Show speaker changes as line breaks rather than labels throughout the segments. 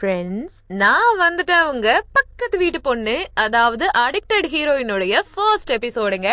Friends நான் வந்துட்டேன் அவங்க பக்கத்து வீட்டு பொண்ணு அதாவது அடிக்டட் ஹீரோயினுடைய ஃபர்ஸ்ட் எபிசோடுங்க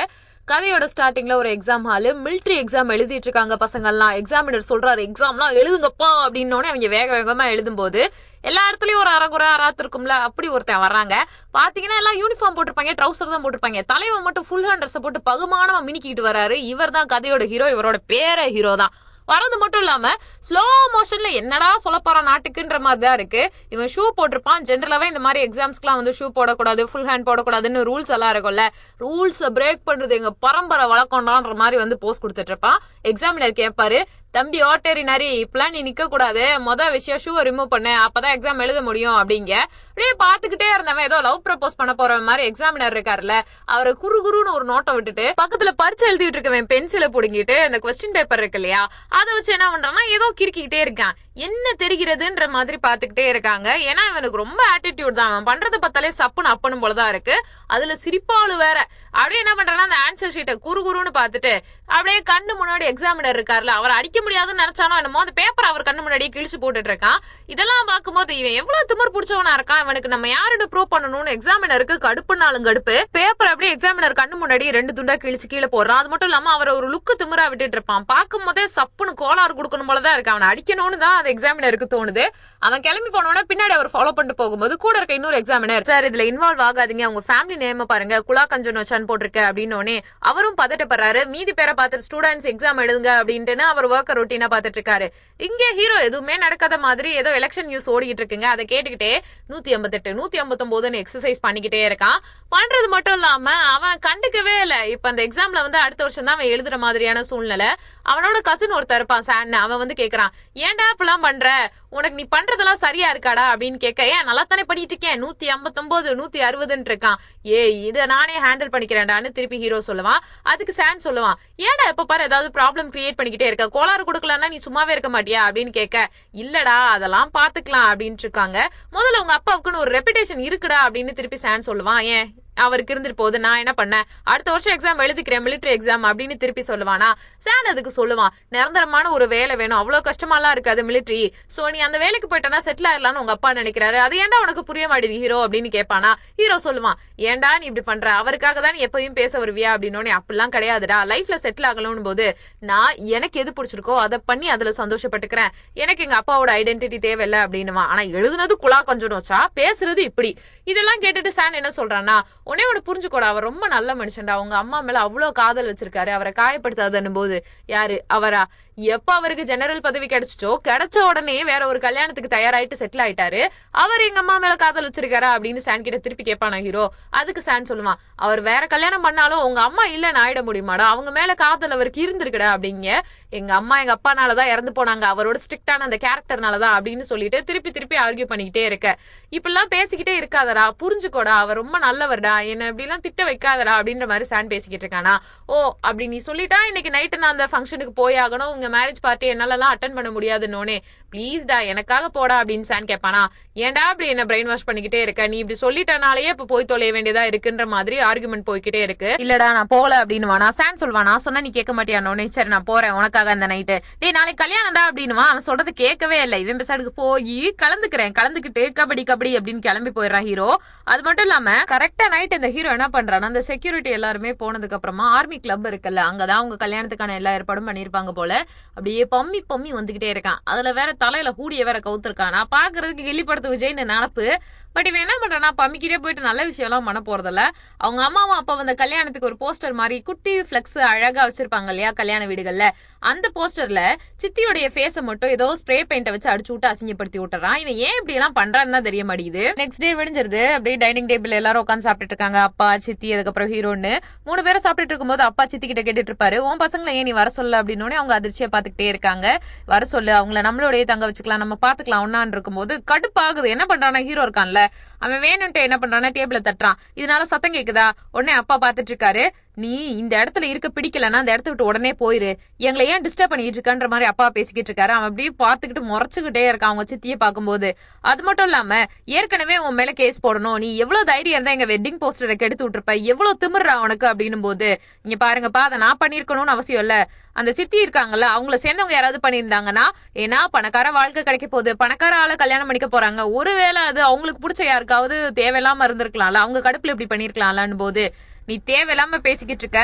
கதையோட ஸ்டார்டிங்ல ஒரு எக்ஸாம் ஹாலு மிலிட்ரி எக்ஸாம் எழுதிட்டு இருக்காங்க பசங்கள்லாம். எக்ஸாமினர் சொல்றாரு எக்ஸாம்லாம் எழுதுங்கப்பா அப்படின்னோடனே அவங்க வேக வேகமா எழுதும்போது எல்லா இடத்துலயும் ஒரு அறகுறை அறாத்து இருக்கும்ல அப்படி ஒருத்தன் வர்றாங்க. பாத்தீங்கன்னா எல்லாம் யூனிஃபார்ம் போட்டிருப்பாங்க ட்ரௌசர் தான் போட்டிருப்பாங்க. தலைவன் மட்டும் ஃபுல் ஹேண்ட் ட்ரெஸ் போட்டு பகுமானமா மினிக்கிட்டு வராரு இவர் தான் கதையோட ஹீரோ இவரோட பேர ஹீரோ தான். வரது மட்டும் இல்லாம ஸ்லோ மோஷன்ல என்னடா சொல்ல போற நாட்டுக்குன்ற மாதிரி தான் இருக்கு. இவன் ஷூ போட்டிருப்பான். ஜென்ரலாவே இந்த மாதிரி எக்ஸாம்ஸ்க்குலாம் வந்து ஷூ போடக்கூடாது ஃபுல் ஹேண்ட் போடக்கூடாதுன்னு ரூல்ஸ் எல்லாம் இருக்கும்ல. ரூல்ஸை பிரேக் பண்றது எங்க பரம்பரை வழக்கம்டான்ற மாதிரி வந்து போஸ்ட் கொடுத்துட்டு இருப்பான். எக்ஸாமினர் கேட்பாரு தம்பி ஓட்டேரினாரி இப்பெல்லாம் நீ நிக்க கூடாது. மொதல் விஷயம் ஷூவை ரிமூவ் பண்ணு. அப்பதான் எக்ஸாம் எழுத முடியும் அப்படிங்க. அப்படியே பாத்துக்கிட்டே இருந்தவன் ஏதோ லவ் ப்ரப்போஸ் பண்ண போற மாதிரி எக்ஸாமினர் இருக்காருல்ல. அவரை குறு குருன்னு ஒரு நோட்டை விட்டுட்டு பக்கத்துல பரிச்சு எழுதிட்டு இருக்கவன் பென்சிலை புடுங்கிட்டு அந்த கொஸ்டின் பேப்பர் இருக்கு இல்லையா அதை வச்சு என்ன பண்றான்னா ஏதோ கிறுக்கிக்கிட்டே இருக்கான். என்ன தெரிகிறதுன்ற மாதிரி பாத்துக்கிட்டே இருக்காங்க. ஏன்னா இவனுக்கு ரொம்ப ஆட்டிடியூட் தான். அவன் பண்றதை பார்த்தாலே சப்புன்னு அப்பனும் போலதான் இருக்கு. அதுல சிரிப்பாளு வேற. அப்படியே என்ன பண்றான்னா அந்த ஆன்சர் ஷீட்டை குறு குறுன்னு பார்த்துட்டு அப்படியே கண்ணு முன்னாடி எக்ஸாமினர் இருக்காருல அவர் அடிக்க முடியாதுன்னு நினைச்சானோ என்னமோ அந்த பேப்பர் அவர் கண்ணு முன்னாடியே கிழிச்சு போட்டுட்டு இருக்கான். இதெல்லாம் பார்க்கும்போது இவன் எவ்வளவு திமிர் பிடிச்சவனா இருக்கான். இவனுக்கு நம்ம யாருன்னு ப்ரூவ் பண்ணணும்னு எக்ஸாமினருக்கு கடுப்புனாலும் கடுப்பு. பேப்பர் அப்படியே எக்ஸாமினர் கண்ணு முன்னாடி ரெண்டு துண்டா கிழிச்சு கீழே போடுறான். அது மட்டும் இல்லாம அவர் ஒரு லுக்கு திமிரா விட்டுட்டு இருப்பான். பார்க்கும் போதே சப்புன்னு கோளாறு கொடுக்கணும் போலதான் இருக்கு. அவனை அடிக்கணும்னு தான் அந்த எக்ஸாமினருக்கு தோணுது. அவன் கிளம்பி போனவன பின்னாடி அவர் ஃபாலோ பண்ணிட்டு போகும்போது கூட இருக்க இன்னொரு எக்ஸாமினர் சார் இதுல இன்வால்வ் ஆகாதீங்க. அவங்க ஃபேமிலி நேம பாருங்க. குலா கஞ்சன் வச்சான் போட்டிருக்க. அப்படின்னு அவரும் பதட்டப்படுறாரு. மீதி பேரை பார்த்துட்டு ஸ்டூடெண்ட்ஸ் எக்ஸாம் எழுதுங்க. அப்படின்ட்டு அவர் ஒர்க் ரொட்டீனா பார்த்துட்டு இருக்காரு. இங்க ஹீரோ எதுவுமே நடக்காத மாதிரி ஏதோ எலெக்ஷன் நியூஸ் ஓடிட்டு இருக்குங்க. அதை கேட்டுக்கிட்டே நூத்தி ஐம்பத்தெட்டு நூத்தி ஐம்பத்தொன்பதுன்னு எக்ஸசைஸ் பண்ணிக்கிட்டே இருக்கான். பண்றது மட்டும் இல்லாம அவன் கண்டுக்கவே இல்ல. இப்ப அந்த எக்ஸாம்ல வந்து அடுத்த வருஷம் தான் அவன் எழுதுற மாதிரியான சூழ்நிலை. அவனோட கசின் ஒருத்தர் இருப்பான் சான்னு அவன் வந்து கேக்குறான். ஏன்டா இப்பெல்லாம் பண்ற? உனக்கு நீ பண்றதெல்லாம் சரியா இருக்காடா அப்படின்னு கேட்க ஏன் நல்லா தானே பண்ணிட்டு இருக்கேன். நூத்தி ஐம்பத்தொன்பது நூத்தி அறுபதுன்னு இருக்கான். ஏ இதை நானே ஹேண்டில் பண்ணிக்கிறேன்டான்னு திருப்பி ஹீரோ சொல்லுவான். அதுக்கு சான் சொல்லுவான். ஏன்டா எப்ப பாரு ஏதாவது ப்ராப்ளம் கிரியேட் பண்ணிக்கிட்டே இருக்க? கோளாறு கொடுக்கலன்னா நீ சும்மாவே இருக்க மாட்டியா? அப்படின்னு கேட்க இல்லடா அதெல்லாம் பாத்துக்கலாம். அப்படின்ட்டு இருக்காங்க. முதல்ல உங்க அப்பாவுக்குன்னு ஒரு ரெப்புடேஷன் இருக்குடா அப்படின்னு திருப்பி சான் சொல்லுவான். ஏன்? அவருக்கு இருந்துட்டு போகுது. நான் என்ன பண்ணேன்? அடுத்த வருஷம் எக்ஸாம் எழுதிக்கிறேன் மிலிட்டரி எக்ஸாம் அப்படின்னு திருப்பி சொல்லுவானா? சான் அதுக்கு சொல்லுவான். நிரந்தரமான ஒரு வேலை வேணும். அவ்வளவு கஷ்டமாலாம் இருக்காது மிலிட்டரி சோ நீ அந்த வேலைக்கு போயிட்டனா செட்டில் ஆயிடலாம்னு உங்க அப்பா நினைக்கிறாரு. அது ஏன்டா உனக்கு புரிய மாட்டேது ஹீரோ அப்படின்னு கேட்பானா? ஹீரோ சொல்லுவான் ஏன்டா நீ இப்படி பண்ற? அவருக்காக தான் எப்பயும் பேச வருவியா? அப்படின்னு அப்படிலாம் கிடையாதுடா. லைஃப்ல செட்டில் ஆகணும்னு போது நான் எனக்கு எது பிடிச்சிருக்கோ அதை பண்ணி அதுல சந்தோஷப்பட்டுக்கிறேன். எனக்கு எங்க அப்பாவோட ஐடென்டிட்டி தேவையில்ல அப்படின்னுவான். ஆனா எழுதுனது குழா கொஞ்சம் வச்சா பேசுறது இப்படி. இதெல்லாம் கேட்டுட்டு சான் என்ன சொல்றான்னா உடனே ஒன்று புரிஞ்சுக்கோடா அவர் ரொம்ப நல்ல மனுஷன்டா. அவங்க அம்மா மேல அவ்வளோ காதல் வச்சிருக்காரு. அவரை காயப்படுத்தாதன்னும் போது யாரு? அவரா? எப்ப அவருக்கு ஜெனரல் பதவி கிடைச்சிச்சோ கிடைச்ச உடனே வேற ஒரு கல்யாணத்துக்கு தயாராயிட்டு செட்டில் ஆயிட்டாரு. அவர் எங்க அம்மா மேல காதல் வச்சிருக்காரா அப்படின்னு சான் கிட்ட திருப்பி கேட்பானா ஹீரோ அதுக்கு சான் சொல்லுவான் அவர் வேற கல்யாணம் பண்ணாலும் உங்க அம்மா இல்லைன்னு ஆயிட முடியுமாடா? அவங்க மேல காதல் அவருக்கு இருந்திருக்கடா அப்படிங்க. எங்க அம்மா எங்க அப்பானாலதான் இறந்து போனாங்க. அவரோட ஸ்ட்ரிக்டான அந்த கேரக்டர்னாலதான் அப்படின்னு சொல்லிட்டு திருப்பி திருப்பி ஆர்கியூ பண்ணிக்கிட்டே இருக்க. இப்பெல்லாம் பேசிக்கிட்டே இருக்காதடா புரிஞ்சுக்கோடா அவர் ரொம்ப நல்லவர்டா என்ன இப்படிலாம் திட்ட வைக்காதடா அப்படின்ற மாதிரி சான் பேசிக்கிட்டு இருக்கானா. ஓ அப்படி நீ சொல்லிட்டா இன்னைக்கு நைட்டு நான் அந்த ஃபங்க்ஷனுக்கு போய் ஆகணும். உங்க மேரேஜ் பார்ட்டி என்னாலலாம் அட்டன் பண்ண முடியாதுன்னோனே ப்ளீஸ்டா எனக்காக போடா அப்படின்னு சான் கேட்பானா. ஏன்டா அப்படி என்ன பிரெயின் வாஷ் பண்ணிக்கிட்டே இருக்க? நீ இப்படி சொல்லிட்டனாலேயே இப்ப போய் தொலைய வேண்டியதா இருக்குன்ற மாதிரி ஆர்குமெண்ட் போய்கிட்டே இருக்கு. இல்லடா நான் போல அப்படின்னு வானா சான் சொல்வான் நான் சொன்னா நீ கேட்க மாட்டியானோனே சரி நான் போறேன் உனக்காக அந்த நைட்டு டேய் நாளைக்கு கல்யாணம்டா அப்படின்னுவா. அவன் சொல்றது கேட்கவே இல்லை. இவன் பெசாடுக்கு போய் கலந்துக்கிறேன் கலந்துக்கிட்டு கபடி கபடி அப்படின்னு கிளம்பி போயிடுறான் ஹீரோ அது மட்டும் இல்லாம கரெக்டா நைட் இந்த ஹீரோ என்ன பண்றான் அந்த செக்யூரிட்டி எல்லாருமே போனதுக்கு அப்புறமா ஆர்மி கிளப் இருக்குல்ல அங்கதான் அவங்க கல்யாணத்துக்கான எல்லா ஏற்பாடும் பண்ணிருப்பாங்க போல அப்படியே பம்மி பம்மி வந்துகிட்டே இருக்கான். அதுல வேற தலையில ஹூடிய வேற கவுத்திருக்கான். நான் பாக்குறதுக்கு கிள்ளிப்படத்து விஜய்னு நினப்பு பட் இவன் என்ன பண்றானா பம்மிக்கிட்டே போயிட்டு நல்ல விஷயம் எல்லாம் பண்ண போறதில்ல. அவங்க அம்மாவும் அப்பா வந்த கல்யாணத்துக்கு ஒரு போஸ்டர் மாதிரி குட்டி ஃபிளெக்ஸ் அழகா வச்சிருப்பாங்க இல்லையா கல்யாண வீடுகள்ல. அந்த போஸ்டர்ல சித்தியோடைய ஃபேஸை மட்டும் ஏதோ ஸ்ப்ரே பெயிண்ட வச்சு அடிச்சு விட்டு அசிங்கப்படுத்தி விட்டுறான். இவன் ஏன் இப்படி எல்லாம் பண்றான்னு தெரிய மாட்டேங்குது. நெக்ஸ்ட் டே விடிஞ்சிருது. அப்படியே டைனிங் டேபிள் எல்லாரும் உட்காந்து சாப்பிட்டுட்டு இருக்காங்க. அப்பா சித்தி அதுக்கப்புறம் ஹீரோன்னு மூணு பேரும் சாப்பிட்டுட்டு இருக்கும்போது அப்பா சித்தி கிட்ட கேட்டுட்டு இருப்பாரு. உன் பசங்களை ஏன் நீ வர சொல்ல? அப்படின்னு அவங்க அதிர்ச்சியை பார்த்துக்கிட்டே இருக்காங்க. வர சொல்லு அவங்கள நம்மளோடய தங்க வச்சுக்கலாம் நம்ம பாத்துக்கலாம் ஒன்னான்னு இருக்கும்போது கடுப்பாகுது. என்ன பண்றானா ஹீரோ இருக்கான்ல. அவன் வேணும்ட்டு என்ன பண்றானா டேபிளை தட்டுறான். இதனால சத்தம் கேட்குதா உடனே அப்பா பாத்துட்டு இருக்காரு. நீ இந்த இடத்துல இருக்க பிடிக்கலன்னா அந்த இடத்த விட்டு உடனே போயிரு. எங்களை ஏன் டிஸ்டர்ப் பண்ணிட்டு இருக்கன்ற மாதிரி அப்பா பேசிக்கிட்டு இருக்காரு. அவன் அப்படியே பார்த்துக்கிட்டு முறைச்சுக்கிட்டே இருக்கான் அவங்க சித்தியை பார்க்கும்போது. அது மட்டும் இல்லாம ஏற்கனவே உன் மேல கேஸ் போடணும். நீ எவ்வளவு தைரியம் இருந்தா எங்க வெட்டிங் போஸ்டரை கெடுத்து விட்டுருப்ப? எவ்வளவு திமிர்றா உனக்கு அப்படின்னும் போது இங்க பாருங்கப்பா அதை நான் பண்ணிருக்கணும்னு அவசியம் இல்ல. அந்த சித்தி இருக்காங்கல்ல அவங்கள சேர்ந்தவங்க யாராவது பண்ணியிருந்தாங்கன்னா ஏன்னா பணக்கார வாழ்க்கை கிடைக்க போகுது. பணக்கார ஆளை கல்யாணம் பண்ணிக்க போறாங்க. ஒருவேளை அது அவங்களுக்கு பிடிச்ச யாருக்காவது தேவையில்லாம இருந்திருக்கலாம்ல. அவங்க கடுப்புல இப்படி பண்ணிருக்கலாம்லன்னு போது நீ தேவையில்லாம பேசிக்கிட்டு இருக்க.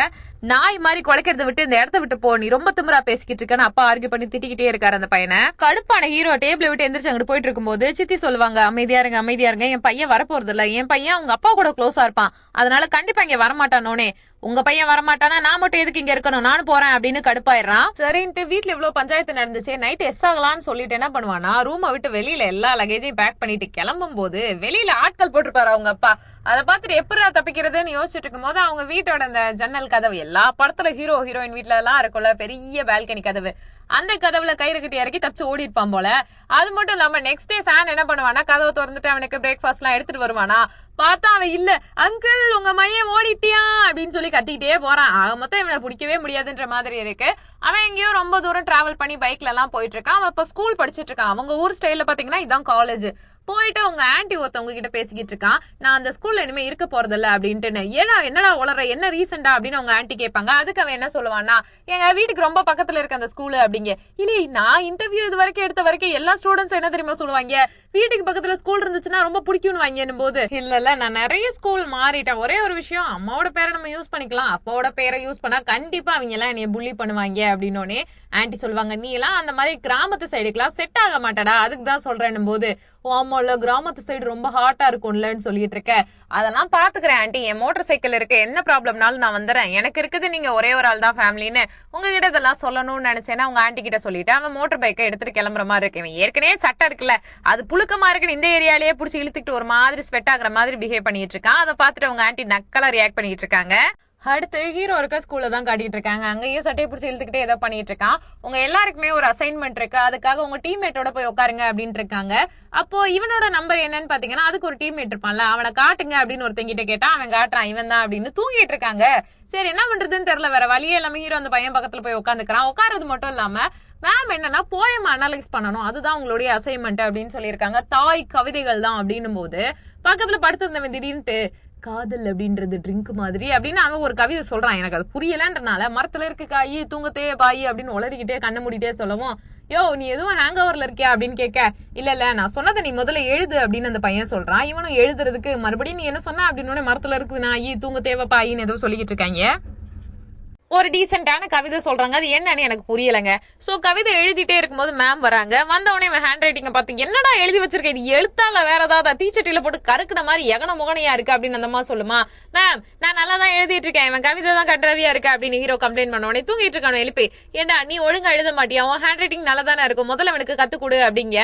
நாய் மாதிரி குலைக்கிறத விட்டு இந்த இடத்த விட்டு போ. நீ ரொம்ப திமிரா பேசிக்கிட்டு இருக்கேன்னு அப்பா ஆர்கியூ பண்ணி திட்டிக்கிட்டே இருக்காரு அந்த பையனை. கடுப்பான ஹீரோ டேபிள விட்டு எந்திரிச்சு அங்கிட்டு போயிட்டு இருக்கும்போது சித்தி சொல்லுவாங்க அமைதியா இருங்க அமைதியா இருங்க. என் பையன் வரப்போறது இல்ல என் பையன் அவங்க அப்பா கூட க்ளோஸா இருப்பான். அதனால கண்டிப்பா இங்க வரமாட்டானோனே. உங்க பையன் வரமாட்டானா? நான் மட்டும் எதுக்கு இங்க இருக்கணும்? நானும் போறேன் அப்படின்னு கடுப்பாயிடுறான். சரின்ட்டு வீட்டுல இவ்வளவு பஞ்சாயத்து நடந்துச்சு. நைட் எஸ் ஆகலாம்னு சொல்லிட்டு என்ன பண்ணுவானா ரூமை விட்டு வெளியில எல்லா லகேஜையும் பேக் பண்ணிட்டு கிளம்பும் போது வெளியில ஆட்கள் போட்டிருப்பாரு அவங்க அப்பா. அதை பார்த்துட்டு எப்படா தப்பிக்கிறதுன்னு யோசிச்சுட்டு இருக்கும்போது அவங்க வீட்டோட அந்த ஜன்னல் கதவு எல்லா படத்துல ஹீரோ ஹீரோயின் வீட்ல எல்லாம் இருக்கும்ல பெரிய பால்கனி கதவு. அந்த கதவுல கயிறு கட்டி இறக்கி தப்பிச்சு ஓடி இருப்பான் போல. அது மட்டும் இல்லாம நெக்ஸ்ட் டே சான் என்ன பண்ணுவானா கதவை திறந்துட்டு அவனுக்கு பிரேக்ஃபாஸ்ட் எல்லாம் எடுத்துட்டு வருவானா. பார்த்தா அவன் இல்ல. அங்கிள் உங்க மையம் ஓடிட்டியா? அப்படின்னு சொல்லி கத்திக்கிட்டே போறான். ஆக மொத்தம் இவனை பிடிக்கவே முடியாதுன்ற மாதிரி இருக்கு. அவன் எங்கேயோ ரொம்ப தூரம் டிராவல் பண்ணி பைக்ல எல்லாம் போயிட்டு இருக்கான் அவன் இப்ப ஸ்கூல் படிச்சிட்டு இருக்கான். அவங்க ஊர் ஸ்டைல பாத்தீங்கன்னா இதான் காலேஜ் போயிட்டு உங்க ஆன்டி ஒருத்தவங்க கிட்ட பேசிக்கிட்டு இருக்கான். நான் அந்த ஸ்கூல்ல இனிமே இருக்க போறதில்ல அப்படின்ட்டு ஏடா என்னடா உளற? என்ன ரீசன்டா அப்படின்னு அவங்க ஆன்ட்டி கேட்பாங்க. அதுக்கு அவன் என்ன சொல்லுவான்னா எங்க வீட்டுக்கு ரொம்ப பக்கத்துல இருக்க அந்த ஸ்கூல் சொல்லுவீங்க. இல்லையே நான் இன்டர்வியூ இது வரைக்கும் எடுத்த வரைக்கும் எல்லா ஸ்டூடெண்ட்ஸ் என்ன தெரியுமா சொல்லுவாங்க? வீட்டுக்கு பக்கத்துல ஸ்கூல் இருந்துச்சுன்னா ரொம்ப பிடிக்கும்னு வாங்கினும் போது இல்ல இல்ல நான் நிறைய ஸ்கூல் மாறிட்டேன். ஒரே ஒரு விஷயம் அம்மாவோட பேரை நம்ம யூஸ் பண்ணிக்கலாம். அப்பாவோட பேரை யூஸ் பண்ணா கண்டிப்பா அவங்க எல்லாம் என்னைய புள்ளி பண்ணுவாங்க அப்படின்னோடனே ஆன்ட்டி சொல்லுவாங்க நீ எல்லாம் அந்த மாதிரி கிராமத்து சைடுக்கெல்லாம் செட் ஆக மாட்டடா அதுக்கு தான் சொல்றேன் போது ஆமால கிராமத்து சைடு ரொம்ப ஹாட்டா இருக்கும்லன்னு சொல்லிட்டு இருக்க. அதெல்லாம் பாத்துக்கிறேன் ஆன்டி என் மோட்டார் சைக்கிள் இருக்கு. என்ன ப்ராப்ளம்னாலும் நான் வந்துடுறேன் எனக்கு இருக்குது நீங்க ஒரே ஒரு ஆள் தான் ஃபேமிலின்னு உங்ககிட்ட இதெல்லாம் சொல்லணும்னு நினைச்சேன்னா உங்க ஆண்டி கிட்ட சொல்லிட்டு அவன் மோட்டர் பைக்கை எடுத்துட்டு கிளம்புற மாதிரி இருக்கு. இவன் ஏற்கனவே சட்டை இருக்குல்ல அது புழுக்கமா இருக்குன்னு இந்த ஏரியாலேயே புடிச்சு இழுத்துக்கிட்டு ஒரு மாதிரி ஸ்வெட் ஆகுற மாதிரி பிஹேவ் பண்ணிட்டு இருக்கான். அதை பார்த்துட்டு அவங்க ஆண்டி நக்கலா ரியாக்ட் பண்ணிட்டு இருக்காங்க. அடுத்து ஹீரோ இருக்க ஸ்கூல்ல தான் காட்டிட்டு இருக்காங்க. அங்கேயும் சட்டையை பிடிச்சி இழுத்துக்கிட்டே ஏதோ பண்ணிட்டு இருக்கான். உங்க எல்லாருக்குமே ஒரு அசைன்மெண்ட் இருக்கு. அதுக்காக உங்க டீம்மேட்டோட போய் உட்காருங்க அப்படின்ட்டு இருக்காங்க. அப்போ இவனோட நம்பர் என்னன்னு பாத்தீங்கன்னா அதுக்கு ஒரு டீம்மேட் இருப்பான்ல. அவனை காட்டுங்க அப்படின்னு ஒருத்தங்கிட்ட கேட்டா அவன் காட்டுறான் இவன் தான் அப்படின்னு தூங்கிட்டு இருக்காங்க. சரி என்ன பண்றதுன்னு தெரியல. வேற வழியே இல்லாம ஹீரோ அந்த பையன் பக்கத்துல போய் உட்காந்துக்கிறான். உட்காரது மட்டும் இல்லாம மேம் என்னன்னா போயம் அனலைஸ் பண்ணணும். அதுதான் உங்களுடைய அசைன்மெண்ட் அப்படின்னு சொல்லியிருக்காங்க. தாய் கவிதைகள் தான் அப்படின்னும் போது பக்கத்துல படுத்திருந்தவன் திடீர்னுட்டு காதல் அப்படின்றது ட்ரிங்க் மாதிரி அப்படின்னு அவன் ஒரு கவிதை சொல்றான். எனக்கு அது புரியலன்றனால மரத்துல இருக்கு காய் தூங்கத்தே பாயி அப்படின்னு உளறிக்கிட்டே கண்ணை மூடிட்டே சொல்லவும் யோ நீ எதுவும் ஹேங் ஓவர்ல இருக்கியா? அப்படின்னு கேட்க இல்ல இல்ல நான் சொன்னதை நீ முதல்ல எழுது அப்படின்னு அந்த பையன் சொல்றான். இவனும் எழுதுறதுக்கு மறுபடியும் நீ என்ன சொன்ன? அப்படின்னு மரத்துல இருக்குது நான் ஈ தூங்க தேவை பாயின்னு ஏதோ சொல்லிக்கிட்டு இருக்காங்க ஒரு டீசெண்டான கவிதை சொல்றாங்க. அது என்னன்னு எனக்கு புரியலைங்க. ஸோ கவிதை எழுதிட்டே இருக்கும்போது மேம் வராங்க. வந்தவொடனே இவன் ஹேண்ட் ரைட்டிங்கை பார்த்து என்னடா எழுதி வச்சிருக்க? இது எழுத்தால வேற ஏதாவது தீச்சட்டியில போட்டு கருக்குன மாதிரி எகன முகனையா இருக்கு? அப்படின்னு அந்த சொல்லுமா. மேம் நான் நல்லா தான் எழுதிட்டு இருக்கேன் இவன் கவிதை தான் கன்றவியா இருக்கு? அப்படின்னு ஹீரோ கம்ப்ளைண்ட் பண்ண உடனே தூங்கிட்டு இருக்கானு எழுப்பி ஏண்டா நீ ஒழுங்கா எழுத மாட்டியா? உன் ஹேண்ட் ரைட்டிங் நல்லா தானே இருக்கும். முதல்ல அவனுக்கு கத்து கொடு அப்படிங்க.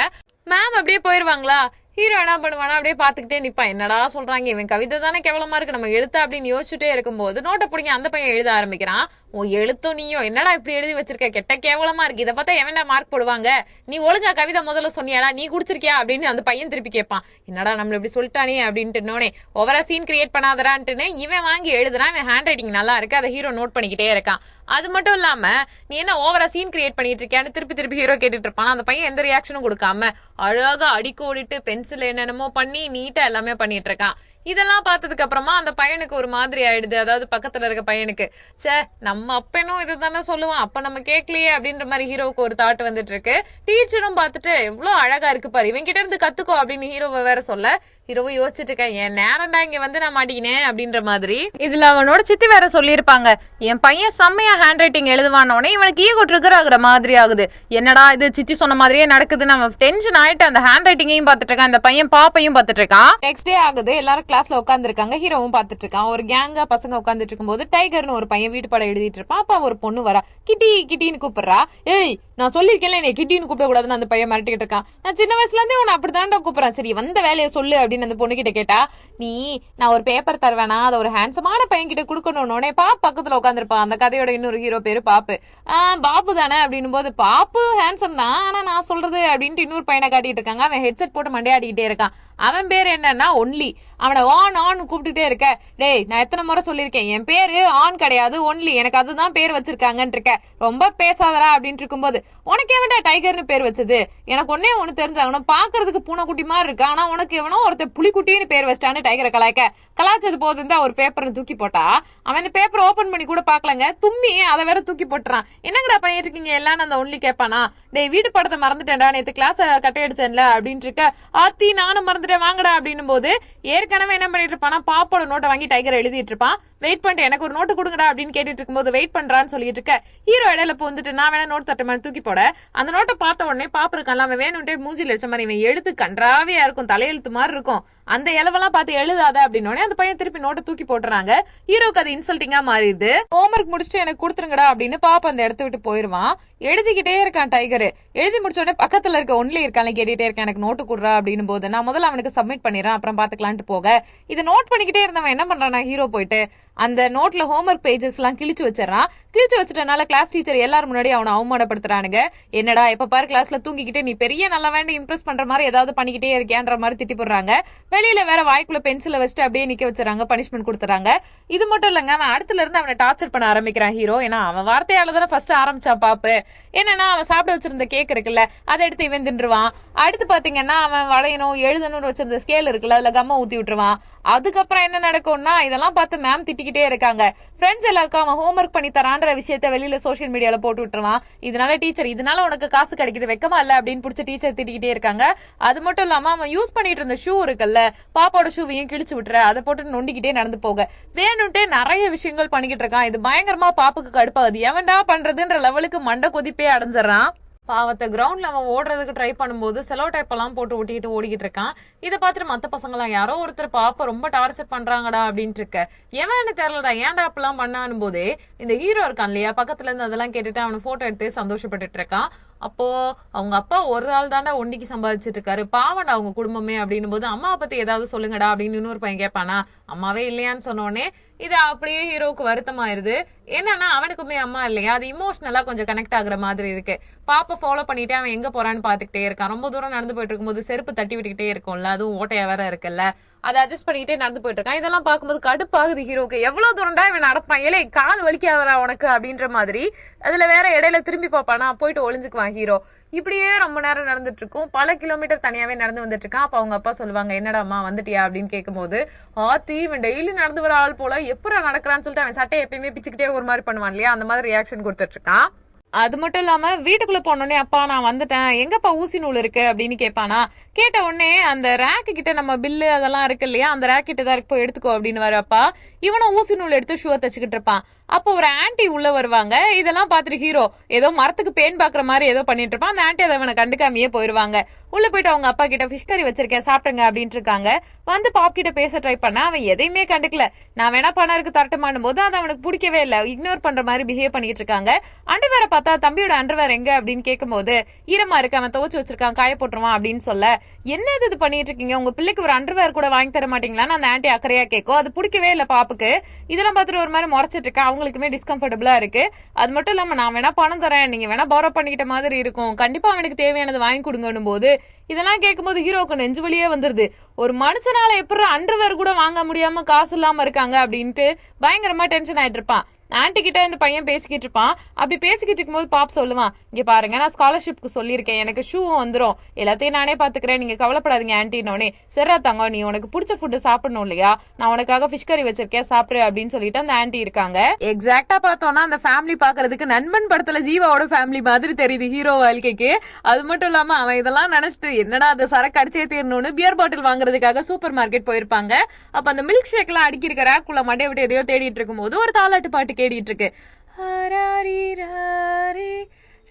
மேம் அப்படியே போயிருவாங்களா? ஹீரோ என்ன பண்ணுவானா? அப்படியே பார்த்துக்கிட்டே நிப்பான். என்னடா சொல்றாங்க? இவன் கவிதை தானே கேவலமா இருக்கு. நம்ம எழுத்த அப்படின்னு யோசிச்சுட்டே இருக்கும்போது நோட்டை பிடிங்க. அந்த பையன் எழுத ஆரம்பிக்கிறான். உன் எழுத்தும் நீயும் என்னடா இப்படி எழுதி வச்சிருக்க? கெட்ட கேவலமா இருக்கு. இதை பார்த்தா எவன்டா மார்க் போடுவாங்க? நீ ஒழுங்கா கவிதை முதல்ல சொன்னியாடா? நீ குடிச்சிருக்கியா? அப்படின்னு அந்த பையன் திருப்பி கேட்பான். என்னடா நம்மள இப்படி சொல்லிட்டானே? அப்படின்ட்டு ஓவரா சீன் கிரியேட் பண்ணாதடான்ட்டுன்னு இவன் வாங்கி எழுதுறான். இவன் ஹேண்ட் ரைட்டிங் நல்லா இருக்கு. அதை ஹீரோ நோட் பண்ணிக்கிட்டே இருக்கான். அது மட்டும் இல்லாம நீ என்ன ஓவரா சீன் கிரியேட் பண்ணிட்டு இருக்கியான்னு திருப்பி திருப்பி ஹீரோ கேட்டுட்டு இருப்பான். அந்த பையன் எந்த ரியாக்ஷனும் கொடுக்காம அழகா அடிக்கோடிட்டு பென்சில் என்னென்னமோ பண்ணி நீட்டா எல்லாமே பண்ணிட்டு இருக்கான் இதெல்லாம் பார்த்ததுக்கு அப்புறமா அந்த பையனுக்கு ஒரு மாதிரி ஆயிடுது. அதாவது பக்கத்துல இருக்க பையனுக்கு ச்சே நம்ம அப்பனும் இதை தானே சொல்லுவான். அப்ப நம்ம கேட்கலையே அப்படின்ற மாதிரி ஹீரோவுக்கு ஒரு தாட் வந்துட்டு இருக்கு டீச்சரும் பார்த்துட்டு எவ்வளவு அழகா இருக்கு பாரு. இவன் கிட்ட இருந்து கத்துக்கோ அப்படின்னு ஹீரோவை வேற சொல்ல ஹீரோவை யோசிச்சுட்டு இருக்கேன். என் நேரம்டா இங்க வந்து நான் மாட்டிக்கினேன் அப்படின்ற மாதிரி. இதுல அவனோட சித்தி வேற சொல்லியிருப்பாங்க. என் பையன் செம்மையா ஹேண்ட் ரைட்டிங் எழுதுவானோடனே இவனுக்கு ஈகோ ட்ரிகர் ஆகுற மாதிரி ஆகுது. என்னடா இது சித்தி சொன்ன மாதிரியே நடக்குது. நம்ம டென்ஷன் ஆயிட்டு அந்த ஹேண்ட் ரைட்டிங்கையும் பார்த்துட்டு இருக்கான் அந்த பையன் பாப்பையும் பார்த்துட்டு இருக்கான். நெக்ஸ்ட் டே ஆகுது. எல்லாரும் கிளாஸ்ல உட்காந்துருக்காங்க ஹீரோவும் பார்த்துட்டு இருக்கான். ஒரு கேங்கா பசங்க உட்காந்துட்டு இருக்கும்போது டைகர்னு ஒரு பையன் வீட்டு படம் எழுதிட்டு இருப்பான். அப்ப ஒரு பொண்ணு வரா. கிட்டி கிட்டின்னு கூப்பிடுறா. ஏய் நான் சொல்லியிருக்கேன்ல என்னை கிட்டின்னு கூப்பிட கூடாதுன்னு அந்த பையன் மிரட்டிக்கிட்டு இருக்கான். நான் சின்ன வயசுல இருந்தே உன்னை அப்படித்தான்டா கூப்பிடுறேன். சரி வந்த வேலையை சொல்லு அப்படின்னு அந்த பொண்ணுகிட்ட கேட்டா நீ நான் ஒரு பேப்பர் தருவேனா? அதை ஒரு ஹேண்ட்ஸமான பையன் கிட்ட கொடுக்கணும்னு பாப் பக்கத்துல உட்காந்துருப்பான் அந்த கதையோட இன்னொரு ஹீரோ பேரு பாப்பு. ஆஹ் பாப்பு தானே? அப்படின்னும் போது பாப்பு ஹேண்ட்ஸம் தான். ஆனா நான் சொல்றது அப்படின்ட்டு இன்னொரு பையனை காட்டிட்டு இருக்காங்க. அவன் ஹெட்செட் போட்டு மண்டையாடிக்கிட்டே இருக்கான். அவன் பேர் என்னன்னா ஒன்லி. அவனை ஆன் ஆன் கூப்பிட்டுட்டே இருக்க. டேய் நான் எத்தனை முறை சொல்லியிருக்கேன். என் பேரு ஆன் கிடையாது ஒன்லி எனக்கு அதுதான் பேர் வச்சிருக்காங்கன்னு இருக்க. ரொம்ப பேசாதடா அப்படின்ட்டு இருக்கும்போது உனக்கு எவன்டா டைகர்னு பேர் வச்சது? எனக்கு ஒன்னே ஒண்ணு தெரிஞ்சாகணும். பாக்குறதுக்கு பூனைக்குட்டி மாதிரி இருக்கு. ஆனா உனக்கு எவனோ ஒருத்தர் புலிக்குட்டின்னு பேர் வச்சிட்டான்னு டைகரை கலாய்க்க. கலாய்ச்சது போதும் தான் ஒரு பேப்பரை தூக்கி போட்டா. அவன் இந்த பேப்பரை ஓப்பன் பண்ணி கூட பாக்கலங்க தும்மி அதை வேற தூக்கி போட்டுறான். என்னங்கடா பண்ணிட்டு இருக்கீங்க எல்லாம் அந்த ஒன்லி கேட்பானா? டேய் வீட்டு படத்தை மறந்துட்டேன்டா. நேத்து கிளாஸ் கட்டை அடிச்சேன்ல அப்படின்னு இருக்க ஆத்தி நானும் மறந்துட்டேன். வாங்கடா அப்படின்னும் போது ஏற்கனவே என்ன பண்ணிட்டு இருப்பானா பாப்போட நோட்டை வாங்கி டைகர் எழுதிட்டு இருப்பான் வெயிட் பண்ணிட்டு எனக்கு ஒரு நோட்டு கொடுங்கடா அப்படின்னு கேட்டுட்டு இருக்கும்போது வெயிட் பண்றான்னு சொல்லிட்டு இருக்க ஹீரோ இடையில வந்துட்டு நான் வேணா நோட் தட்ட மாதிரி தூக்கி போட. அந்த நோட்டை பார்த்த உடனே பாப்பிருக்கான்ல அவன் வேணும்ட்டே மூஞ்சில் வச்ச மாதிரி இவன் எழுத்து கன்றாவியா இருக்கும் தலையெழுத்து மாதிரி இருக்கும். அந்த இலவெல்லாம் பார்த்து எழுதாத அப்படின்னு அந்த பையன் திருப்பி நோட்டை தூக்கி போட்டுறாங்க. ஹீரோக்கு அது இன்சல்ட்டிங்கா மாறிடுது. ஹோம்ஒர்க் முடிச்சுட்டு எனக்கு கொடுத்துருங்கடா அப்படின்னு பாப்பா அந்த இடத்த விட்டு போயிருவான். எழுதிக்கிட்டே இருக்கான் டைகர் எழுதி முடிச்ச உடனே பக்கத்துல இருக்க ஒன்லி இருக்கான் கேட்டுட்டே இருக்கேன் எனக்கு நோட்டு கொடுறா அப்படின்னு போது நான் முதல்ல அவனுக்கு சப்மிட் பண்ணிடுறேன் அப்புறம் பாத்துக்கலான்ட்டு போக. இதை நோட் பண்ணிக்கிட்டே இருந்தவன் என்ன பண்றான் ஹீரோ போயிட்டு அந்த நோட்ல ஹோம்ஒர்க் பேஜஸ் எல்லாம் கிழிச்சு வச்சிடறான். கிழிச்சு வச்சிட்டனால கிளாஸ் டீச்சர் எல்லாரும் முன்னாடி அவனை அவமானப்படுத்துறானுங்க. என்னடா எப்ப பாரு கிளாஸ்ல தூங்கிக்கிட்டே நீ பெரிய நல்லா வேண்டி இம்ப்ரெஸ் பண்ற மாதிரி ஏதாவது பண்ணிக்கிட்டே இருக்கியான்ற மாதிரி திட்டி போடுறாங்க. வெளியில வேற வாய்க்குள்ள பென்சில வச்சுட்டு அப்படியே நிக்க வச்சுறாங்க பனிஷ்மெண்ட் கொடுத்துறாங்க. இது மட்டும் இல்லங்க அவன் அடுத்துல இருந்து அவனை டார்ச்சர் பண்ண ஆரம்பிக்கிறான் ஹீரோ ஏன்னா அவன் வார்த்தையால தானே ஃபர்ஸ்ட் ஆரம்பிச்சான் பாப்பு. என்னன்னா அவன் சாப்பிட வச்சிருந்த கேக் இருக்குல்ல அதை எடுத்து இவன் தின்றுவான். அடுத்து பாத்தீங்கன்னா அவன் வளையணும் எழுதணும்னு வச்சிருந்த ஸ்கேல் இருக்குல்ல அதுல கம்மா ஊத்தி விட்டுருவான். அதுக்கப்புறம் என்ன நடக்கும்னா இதெல்லாம் பார்த்து மேம் திட்டிக்கிட்டே இருக்காங்க. ஃப்ரெண்ட்ஸ் எல்லாருக்கும் அவன் ஹோம்ஒர்க் பண்ணி தரான்ற விஷயத்த வெளியில சோஷியல் மீடியால போட்டு விட்டுருவான். இதனால டீச்சர் இதனால உனக்கு காசு கிடைக்குது வெக்கமா இல்ல அப்படின்னு பிடிச்ச டீச்சர் திட்டிக்கிட்டே இருக்காங்க. அது மட்டும் இல்லாம அவன் யூஸ் பண்ணிட்டு இருந்த ஷூ இருக்குல்ல பாப்பாவோட ஷூவையும் கிழிச்சு விட்டுற அதை போட்டு நொண்டிக்கிட்டே நடந்து போக. வேணும்ட்டே நிறைய விஷயங்கள் பண்ணிக்கிட்டு இருக்கான். இது பயங்கரமா பாப்புக்கு கடுப்பாகுது எவன்டா பண்றதுன்ற லெவலுக்கு மண்டை கொதிப்பே அடைஞ்சிடறான். பாவத்தை கிரவுண்ட்ல அவன் ஓடுறதுக்கு ட்ரை பண்ணும்போது செலோ டைப் எல்லாம் போட்டு ஒட்டிக்கிட்டு ஓடிக்கிட்டு இருக்கான். இதை பார்த்துட்டு மத்த பசங்களாம் யாரோ ஒருத்தர் பாப்ப ரொம்ப டார்ச்சர் பண்றாங்கடா அப்படின்ட்டு இருக்க. எவன் தெரியலடா ஏன்டா அப்பெல்லாம் பண்ணான்னு போதே இந்த ஹீரோ இருக்கான் இல்லையா பக்கத்துல இருந்து அதெல்லாம் கேட்டுட்டு அவனை போட்டோ எடுத்து சந்தோஷப்பட்டுட்டு இருக்கான். அப்போ அவங்க அப்பா ஒரு ஆள் தாண்டா ஒண்டிக்கு சம்பாதிச்சிட்டு இருக்காரு பாவண்டா அவங்க குடும்பமே அப்படின்னும் போது அம்மாவை பத்தி ஏதாவது சொல்லுங்கடா அப்படின்னு இன்னொரு பையன் கேட்பானா அம்மாவே இல்லையான்னு சொன்ன உடனே இது அப்படியே ஹீரோவுக்கு வருத்தமாயிருது. என்னன்னா அவனுக்குமே அம்மா இல்லையா? அது இமோஷனலா கொஞ்சம் கனெக்ட் ஆகுற மாதிரி இருக்கு. பாப்பா ஃபாலோ பண்ணிட்டு அவன் எங்க போறான்னு பாத்துக்கிட்டே இருக்கான். ரொம்ப தூரம் நடந்து போயிட்டு இருக்கும்போது செருப்பு தட்டி விட்டுக்கிட்டே இருக்கும்ல அதுவும் ஓட்டையா வேற இருக்குல்ல. அதை அட்ஜஸ்ட் பண்ணிக்கிட்டே நடந்து போயிட்டு இருக்கான். இதெல்லாம் பார்க்கும்போது கடுப்பாகுது ஹீரோக்கு. எவ்வளவு தூரம்டா இவன் நடப்பான் ஏலே கால் வலிக்காதரா உனக்கு அப்படின்ற மாதிரி. அதுல வேற இடையில திரும்பி பார்ப்பானா? போயிட்டு ஒளிஞ்சுக்குவான் ஹீரோ. இப்படியே ரொம்ப நேரம் நடந்துட்டு இருக்கும். பல கிலோமீட்டர் தனியாவே நடந்து வந்துட்டு இருக்கான். அப்ப அவங்க அப்பா சொல்லுவாங்க என்னடாமா வந்துட்டியா? அப்படின்னு கேட்கும்போது ஆத்தி இவன் டெய்லி நடந்து வர ஆள் போல. எப்படா நடக்கிறான்னு சொல்லிட்டு அவன் சட்டையை எப்பயுமே பிச்சுக்கிட்டே ஒரு மாதிரி பண்ணுவான் இல்லையா? அந்த மாதிரி ரியாக்ஷன் கொடுத்துட்டு இருக்கான். அது மட்டும் இல்லாம வீட்டுக்குள்ள போனோடனே அப்பா நான் வந்துட்டேன். எங்கப்பா ஊசி நூல் இருக்கு? அப்படின்னு கேட்பானா. கேட்ட உடனே அந்த ரேக்கு கிட்ட நம்ம பில்லு அதெல்லாம் இருக்கு இல்லையா அந்த ரேக் கிட்ட தான் இருக்கு. போய் எடுத்துக்கோ அப்படின்னு வரப்பா இவனும் ஊசி நூல் எடுத்து ஷூவை தச்சுக்கிட்டு இருப்பான். அப்போ ஒரு ஆன்ட்டி உள்ள வருவாங்க. இதெல்லாம் பார்த்துட்டு ஹீரோ ஏதோ மரத்துக்கு பேன் பாக்குற மாதிரி ஏதோ பண்ணிட்டு இருப்பான். அந்த ஆன்டி அதை அவனை கண்டுக்காமையே போயிருவாங்க. உள்ள போயிட்டு அவங்க அப்பா கிட்ட ஃபிஷ் கறி வச்சிருக்கேன் சாப்பிடுங்க அப்படின்ட்டு இருக்காங்க. வந்து பாப் கிட்ட பேச ட்ரை பண்ண அவன் எதையுமே கண்டுக்கல. நான் வேணா பணம் இருக்கு தரட்டுமானும் போது அது அவனுக்கு பிடிக்கவே இல்லை. இக்னோர் பண்ற மாதிரி பிஹேவ் பண்ணிட்டு இருக்காங்க. அண்டு வேற பார்த்தா தம்பியோட அண்டர்வேர் எங்க? அப்படின்னு கேட்கும்போது ஈரமா இருக்கு அவன் துவச்சு வச்சிருக்கான் காய போட்டுருவான் அப்படின்னு சொல்ல என்ன இது இது பண்ணிட்டு இருக்கீங்க? உங்க பிள்ளைக்கு ஒரு அண்டர்வேர் கூட வாங்கி தர மாட்டீங்களான்னு அந்த ஆன்ட்டி அக்கறையா கேட்கும். அது பிடிக்கவே இல்லை பாப்புக்கு. இதெல்லாம் பார்த்துட்டு ஒரு மாதிரி முறைச்சிட்டு இருக்கேன் அவங்களுக்குமே டிஸ்கம்ஃபர்டபுளா இருக்கு. அது மட்டும் இல்லாம நான் வேணா பணம் தரேன். நீங்க வேணா பாரோ பண்ணிக்கிட்ட மாதிரி இருக்கும். கண்டிப்பா அவனுக்கு தேவையானது வாங்கி கொடுங்கன்னும் போது இதெல்லாம் கேட்கும்போது ஹீரோக்கு நெஞ்சு வழியே வந்துருது. ஒரு மனுஷனால எப்படி அண்டர்வேர் கூட வாங்க முடியாம காசு இல்லாம இருக்காங்க? அப்படின்ட்டு பயங்கரமா டென்ஷன் ஆயிட்டு இருப்பான். ஆன்ட்டி கிட்ட இந்த பையன் பேசிக்கிட்டு இருப்பான். அப்படி பேசிக்கிட்டு இருக்கும்போது பாப் சொல்லுவான் இங்க பாருங்க நான் ஸ்காலர்ஷிப்க்கு சொல்லியிருக்கேன் எனக்கு ஷூ வந்துடும் எல்லாத்தையும் நானே பாத்துக்கிறேன் நீங்க கவலைப்படாதீங்க ஆன்ட்டினோனே. சரிடா தங்கம் நீ உனக்கு பிடிச்ச ஃபுட்டு சாப்பிடணும் இல்லையா? நான் உனக்காக ஃபிஷ் கறி வச்சிருக்கேன் சாப்பிடு அப்படின்னு சொல்லிட்டு அந்த ஆன்ட்டி இருக்காங்க. எக்ஸாக்டா பார்த்தோம்னா அந்த ஃபேமிலி பாக்குறதுக்கு நண்பன் படத்துல ஜீவாவோட ஃபேமிலி மாதிரி தெரியுது ஹீரோ வாழ்க்கைக்கு. அது மட்டும் இல்லாம அவன் இதெல்லாம் நினைச்சிட்டு என்னடா அந்த சரக்கு அடிச்சே தீரணும்னு பியர் பாட்டில் வாங்குறதுக்காக சூப்பர் மார்க்கெட் போயிருப்பாங்க. அப்ப அந்த மில்க் ஷேக் எல்லாம் அடிக்கிற ரேக்குள்ள மண்டை விட்டு எதையோ தேடிட்டு இருக்கும்போது ஒரு தாலாட்டு பாட்டு கேடிட்டு இருக்கு ஹராரி ராரி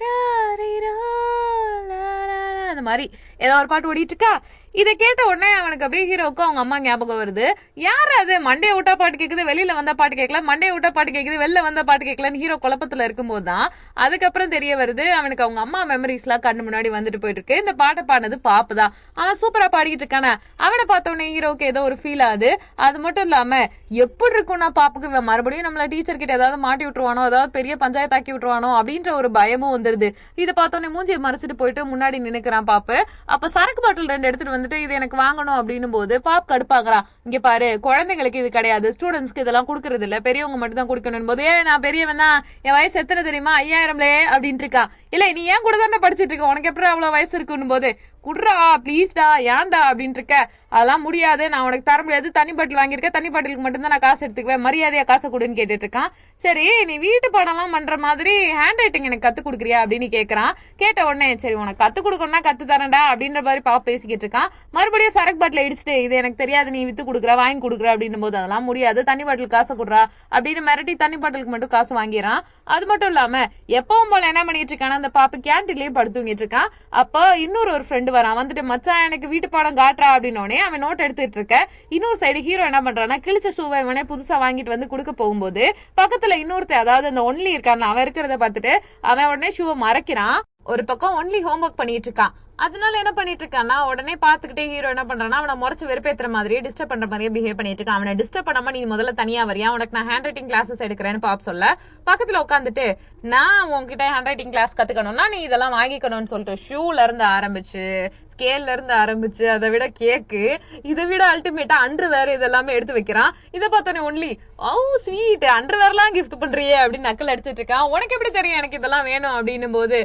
ராரி ரா அந்த மாதிரி ஏதோ ஒரு பாட்டு ஓடிட்டு இருக்கா இதை கேட்ட உடனே அவனுக்கு அப்படியே ஹீரோவுக்கும் அவங்க அம்மா ஞாபகம் வருது. யார் அது? மண்டே விட்டா பாட்டு கேக்குது வெளியில வந்தா பாட்டு கேட்கல மண்டே விட்டா பாட்டு கேக்குது வெளில வந்தா பாட்டு கேட்கலன்னு ஹீரோ குழப்பத்துல இருக்கும்போது தான் அதுக்கப்புறம் தெரிய வருது அவனுக்கு அவங்க அம்மா மெமரிஸ்லாம் கண்ணு முன்னாடி வந்துட்டு போயிட்டு இருக்கு இந்த பாட்டை பாடினது பாப்பு தான். அவன் சூப்பரா பாடிக்கிட்டு இருக்கானே? அவனை பார்த்த உடனே ஹீரோவுக்கு ஏதோ ஒரு ஃபீல் ஆகுது. அது மட்டும் இல்லாம எப்படி இருக்கும் நான் பாப்புக்கு? இவன் மறுபடியும் நம்மள டீச்சர் கிட்ட ஏதாவது மாட்டி விட்டுருவானோ ஏதாவது பெரிய பஞ்சாயத்தாக்கி விட்டுருவானோ அப்படின்ற ஒரு பயமும் வந்துருது இதை பார்த்தோன்னே மூஞ்சியை மறைச்சிட்டு போயிட்டு முன்னாடி நினைக்கிறான் பாப்பு. அப்ப சரக்கு பாட்டில் ரெண்டு எடுத்துட்டு வந்துட்டு இது எனக்கு வாங்கணும் அப்படின்னும் போது பாப் கடுப்பாங்கிறா இங்க பாரு குழந்தைங்களுக்கு இது கிடையாது. ஸ்டூடெண்ட்ஸ்க்கு இதெல்லாம் கொடுக்கறது இல்ல. பெரியவங்க மட்டும் தான் கொடுக்கணும் போது ஏ நான் பெரியவன் தான். என் வயசு எத்தனை தெரியுமா? ஐயாயிரம்லே அப்படின்ட்டு இருக்கா. இல்ல நீ ஏன் கூட தானே படிச்சிட்டு இருக்க? உனக்கு எப்படி அவ்வளவு வயசு இருக்குன்னு போது குட்ரா ப்ளீஸ்டா ஏன்டா அப்படின்ட்டு இருக்க அதெல்லாம் முடியாது. நான் உனக்கு தர முடியாது. தண்ணி பாட்டில் வாங்கியிருக்கேன் தண்ணி பாட்டிலுக்கு மட்டும்தான் நான் காசு எடுத்துக்குவேன். மரியாதையா காசை கொடுன்னு கேட்டுட்டு இருக்கான் சரி நீ வீட்டு பாடம்லாம் பண்ற மாதிரி ஹேண்ட் ரைட்டிங் எனக்கு கத்து கொடுக்குறியா அப்படின்னு கேட்குறான் கேட்ட உடனே சரி உனக்கு கத்து கொடுக்கணும்னா கத்து தரேன்டா அப்படின்ற மாதிரி பாப்பா பேசிக்கிட்டு இருக்கான். மறுபடியும் சரக்கு பாட்டில் இடிச்சிட்டு இது எனக்கு தெரியாது நீ வித்து கொடுக்குற வாங்கி கொடுக்குற அப்படின்னும் போது அதெல்லாம் முடியாது. தண்ணி பாட்டில் காசை கொடுறா அப்படின்னு மிரட்டி தண்ணி பாட்டிலுக்கு மட்டும் காசு வாங்கிடுறான் அது மட்டும் இல்லாம எப்பவும் போல என்ன பண்ணிட்டு இருக்கானா அந்த பாப்பு கேன்டீன்லயே படுத்துங்கிட்டு இருக்கான். அப்போ இன்னொரு ஒரு ஃப்ரெண்டு வரான் வந்துட்டு மச்சான் எனக்கு வீட்டு பாடம் காட்டுறா அப்படின்னோடனே அவன் நோட் எடுத்துட்டு இருக்க இன்னொரு சைடு ஹீரோ என்ன பண்றான்னா கிழிச்ச ஷூவை இவனே புதுசா வாங்கிட்டு வந்து கொடுக்க போகும்போது பக்கத்துல இன்னொருத்த அதாவது அந்த ஒன்லி இருக்கான் அவன் இருக்கிறத பார்த்துட்டு அவன் உடனே ஷூவை மறைக்கிறான். ஒரு பக்கம் ஒன்லி ஹோம்ஒர்க் பண்ணிட்டு இருக்கான். அதனால என்ன பண்ணிட்டு இருக்கான்னா உடனே பாத்துக்கிட்டே ஹீரோ என்ன பண்றான்னா அவனை முறைச்சு வெறுப்பேத்துற மாதிரியே டிஸ்டர்ப் பண்ற மாதிரியே பிஹேவ் பண்ணிட்டு இருக்கான். அவனை டிஸ்டர்ப் பண்ணாம நீ முதல்ல தனியா வரியா? உனக்கு நான் ஹேண்ட் ரைட்டிங் கிளாஸஸ் எடுக்கிறேன்னு பாப் சொல்ல பக்கத்துல உட்காந்துட்டு நான் உன்கிட்ட ஹேண்ட் ரைட்டிங் கிளாஸ் கத்துக்கணும்னா நீ இதெல்லாம் வாங்கிக்கணும்னு சொல்லிட்டு ஷூல இருந்து ஆரம்பிச்சு ஸ்கேல்ல இருந்து ஆரம்பிச்சு அதை விட கேக்கு இதை விட அல்டிமேட்டா அன்று வேற இதெல்லாமே எடுத்து வைக்கிறான். இதை பார்த்தோன்னே ஒன்லி ஓ ஸ்வீட் அன்று வேறலாம் கிஃப்ட் பண்றியே அப்படின்னு நக்கல் அடிச்சிட்டு இருக்கான். உனக்கு எப்படி தெரியும் எனக்கு இதெல்லாம் வேணும் அப்படின்னும் போது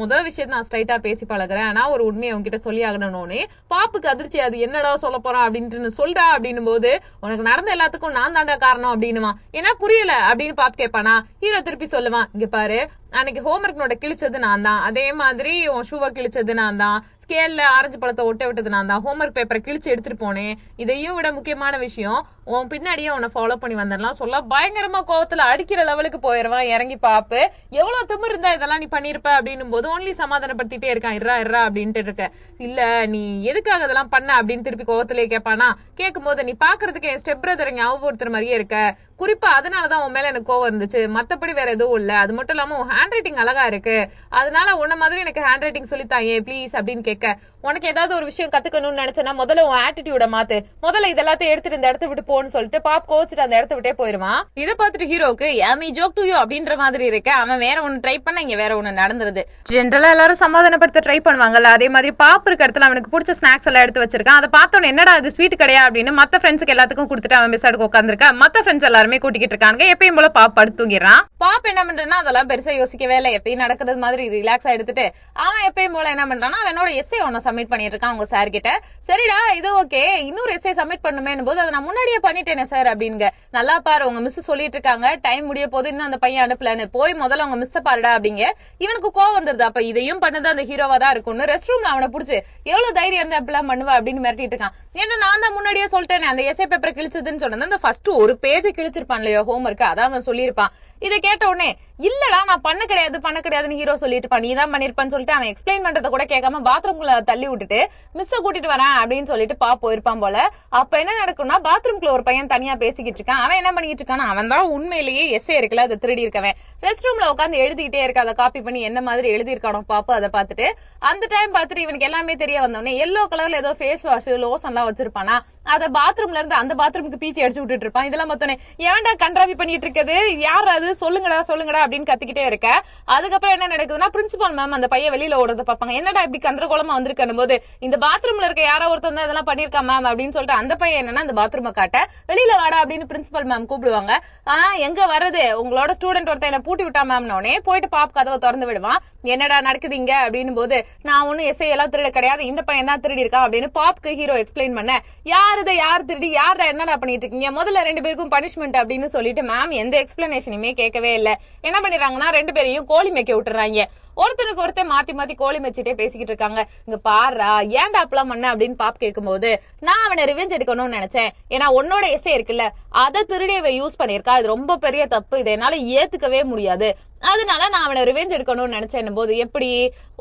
முதல் விஷயத்த நான் ஸ்ட்ரைட்டா பேசி பழகுறேன். ஆனா ஒரு உண்மையை உன்கிட்ட சொல்லி ஆகணும்னே பாப்புக்கு அதிர்ச்சி அது என்னடா சொல்ல போறான் அப்படின்ட்டு சொல்றா அப்படின்னும் போது உனக்கு நடந்த எல்லாத்துக்கும் நான் தாண்டா காரணம் அப்படின்னுவான். ஏன்னா புரியல அப்படின்னு பாப்பு கேட்பானா ஹீரோ திருப்பி சொல்லுவான் இங்க பாரு அன்னைக்கு ஹோம்ஒர்க் நோட்டை கிழிச்சது நான் தான். அதே மாதிரி உன் ஷூவை கிழிச்சது நான் தான். ஸ்கேல்ல ஆரஞ்சு பழத்தை ஒட்ட விட்டது நான். தான் ஹோம்ஒர்க் பேப்பரை கிழிச்சு எடுத்துட்டு போனேன். இதையும் விட முக்கியமான விஷயம் உன் பின்னாடியே உன்னை ஃபாலோ பண்ணி வந்துடலாம் சொல்ல பயங்கரமா கோவத்துல அடிக்கிற லெவலுக்கு போயிடுவான் இறங்கி பாப்பு. எவ்வளவு திமிர் இருந்தா இதெல்லாம் நீ பண்ணிருப்ப அப்படின்னும் போது ஒன்லி சமாதானப்படுத்திட்டே இருக்கான். இறா இறா அப்படின்ட்டு இருக்க. இல்ல நீ எதுக்காக இதெல்லாம் பண்ண அப்படின்னு திருப்பி கோவத்திலே கேட்பானா கேட்கும் போது நீ பாக்குறதுக்கு என் ஸ்டெப் பிரதர் ஞாபகப்படுத்துற மாதிரியே இருக்க. குறிப்பா அதனாலதான் உன் மேல எனக்கு கோவம் இருந்துச்சு. மத்தபடி வேற எதுவும் இல்ல. அது மட்டும் இல்லாம உன் ஹேண்ட் ரைட்டிங் அழகா இருக்கு. அதனால உன்ன மாதிரி எனக்கு ஹேண்ட் ரைட்டிங் சொல்லித்தாயே ப்ளீஸ் அப்படின்னு கேட்க உனக்கு ஏதாவது ஒரு விஷயம் கத்துக்கணும்னு நினைச்சனா முதல்ல உன் ஆட்டிடியூட மாத்து. முதல்ல இதெல்லாத்தையும் எடுத்துட்டு இந்த இடத்த விட்டு போன்னு சொல்லிட்டு பாப் கோச்சிட்டு அந்த இடத்த விட்டே போயிருவான். இதை பார்த்துட்டு ஹீரோக்கு ஏமி ஜோக் டு யூ அப்படின்ற மாதிரி இருக்க. அவன் வேற ஒன்னு ட்ரை பண்ண இங்க வேற ஒன்னு நடந்துருது. ஜென்ரலா எல்லாரும் சமாதானப்படுத்த ட்ரை பண்ணுவாங்கல்ல அதே மாதிரி பாப் இருக்க இடத்துல அவனுக்கு பிடிச்ச ஸ்நாக்ஸ் எல்லாம் எடுத்து வச்சிருக்கான். அதை பார்த்தோன்னு என்னடா இது ஸ்வீட் கிடையா? அப்படின்னு மத்த ஃப்ரெண்ட்ஸுக்கு எல்லாத்துக்கும் கொடுத்துட்டு அவன் மிஸ் உட்காந்துருக்கா மத்த ஃப்ரெண்ட்ஸ் எல்லாருமே கூட்டிக்கிட்டு இருக்காங்க எப்பயும் போல பாப் படுத்து தூங்கிடுறான். பாப் என்ன பண்றேன்னா அதெல்லாம் பெருசா யோசிக்கவே இல்லை. எப்பயும் நடக்கிறது மாதிரி ரிலாக்ஸா எடுத்துட்டு அவன் எப்பயும் போல என்ன பண்றான்னா அவனோட எஸ்ஏ ஒன்று சப்மிட் பண்ணிட்டு இருக்கேன் அவங்க சார் கிட்ட. சரிடா இது ஓகே இன்னொரு எஸ்ஏ சப்மிட் பண்ணுமேன்னு போது அதை நான் முன்னாடியே பண்ணிட்டேனே சார் அப்படிங்க நல்லா பாரு உங்க மிஸ் சொல்லிட்டு இருக்காங்க. டைம் முடிய போது இன்னும் அந்த பையன் அனுப்பலன்னு. போய் முதல்ல உங்க மிஸ் பாருடா அப்படிங்க. இவனுக்கு கோவம் வந்துருது. அப்ப இதையும் பண்ணது அந்த ஹீரோவா தான் இருக்கும்னு ரெஸ்ட் ரூம்ல அவனை புடிச்சு எவ்வளவு தைரியம் இருந்தா அப்படிலாம் பண்ணுவா? அப்படின்னு மிரட்டிட்டு இருக்கான். ஏன்னா நான் தான் முன்னாடியே சொல்லிட்டேனே அந்த எஸ்ஏ பேப்பர் கிழிச்சதுன்னு சொன்னது அந்த ஃபர்ஸ்ட் ஒரு பேஜ் கிழிச்சிருப்பான் இல்லையோ ஹோம் ஒர்க் அதான் அவன் சொல்லியிருப்பான். இதை கேட்ட உடனே இல்லடா நான் பண்ண கிடையாது பண்ண கிடையாதுன்னு ஹீரோ சொல்லிட்டு இருப்பான். நீ தான் பண்ணிருப்பான்னு சொல்லிட்டு அவன் எக்ஸ்பிளைன் பண்றத கூட கேட்காம பாத்ரூம்ல தள்ளி விட்டுட்டு மிஸ்ஸ கூட்டிட்டு வரேன் அப்படின்னு சொல்லிட்டு பா போயிருப்பான் போல. அப்ப என்ன நடக்கும்னா பாத்ரூம்குள்ள ஒரு பையன் தனியா பேசிக்கிட்டு இருக்கான். அவன் என்ன பண்ணிட்டு இருக்கான் அவன் தான் உண்மையிலேயே எஸ்ஏ இருக்குல்ல அதை திருடி இருக்கவன். ரெஸ்ட் ரூம்ல உட்காந்து எழுதிக்கிட்டே இருக்க அதை காப்பி பண்ணி என்ன மாதிரி எழுதியிருக்கானோ பாப்பா அதை பார்த்துட்டு அந்த டைம் பார்த்துட்டு இவனுக்கு எல்லாமே தெரிய வந்தோடனே எல்லோ கலர்ல ஏதோ ஃபேஸ் வாஷ் லோசன் எல்லாம் வச்சிருப்பானா அதை பாத்ரூம்ல இருந்து அந்த பாத்ரூமுக்கு பீச்சி அடிச்சு விட்டுட்டு இருப்பான். இதெல்லாம் பார்த்தோன்னே ஏன்டா கண்ட்ராவி பண்ணிட்டு இருக்குது? யார் அது? சொல்லுங்கடா சொல்லுங்கடா அப்படின்னு கத்திக்கிட்டே இருக்க. அதுக்கப்புறம் என்ன நடக்குதுன்னா பிரின்சிபால் மேம் அந்த பையன் வெளியில ஓடுறத பார்ப்பாங்க. என்னடா இப்படி கந்தரகோலமா வந்திருக்கணும் போது இந்த பாத்ரூம்ல இருக்க யாரோ ஒருத்தர் தான் இதெல்லாம் பண்ணிருக்கா மேம் அப்படின்னு சொல்லிட்டு அந்த பையன் என்னன்னா அந்த பாத்ரூமை காட்ட வெளியில வாடா அப்படின்னு பிரின்சிபல் மேம் கூப்பிடுவாங்க. ஆனா எங்க வருது உங்களோட ஸ்டூடெண்ட் ஒருத்தன் என்ன பூட்டி விட்டா மேம்னோடனே போயிட்டு பாப் கதவை திறந்து விடுவான். என்னடா நடக்குது இங்க? அப்படின்னு போது நான் ஒன்னும் எஸ்ஐ எல்லாம் திருட கிடையாது. இந்த பையன் தான் திருடி இருக்கான் அப்படின்னு பாப்க்கு ஹீரோ எக்ஸ்பிளைன் பண்ண யார் இதை? யார் திருடி? யார் என்னடா பண்ணிட்டு இருக்கீங்க? முதல்ல ரெண்டு பேருக்கும் பனிஷ்மெண்ட் அப்படின்னு சொல்லிட்டு மேம் எந்த எக்ஸ்பிளனேஷனுமே கேட்கவே இல்ல. என்ன பண்ணிடுறாங்கன்னா ரெண்டு பேரையும் கோழி மேய்க்க விட்டுறாங்க. ஒருத்தருக்கு ஒருத்தர் மாத்தி மாத்தி கோழி மேய்ச்சிட்டே பேசிக்கிட்டு இருக்காங்க. இங்க பாடுறா ஏன்டா அப்பலாம் பண்ண அப்படின்னு பாப் கேட்கும்போது நான் அவனை ரிவெஞ்ச் எடுக்கணும்னு நினைச்சேன். ஏன்னா உன்னோட எஸ்ஏ இருக்குல்ல அதை திருடி அவன் யூஸ் பண்ணியிருக்கா. இது ரொம்ப பெரிய தப்பு. இதை என்னால ஏத்துக்கவே முடியாது. அதனால நான் அவனை ரிவெஞ்ச் எடுக்கணும்னு நினைச்சேன் போது எப்படி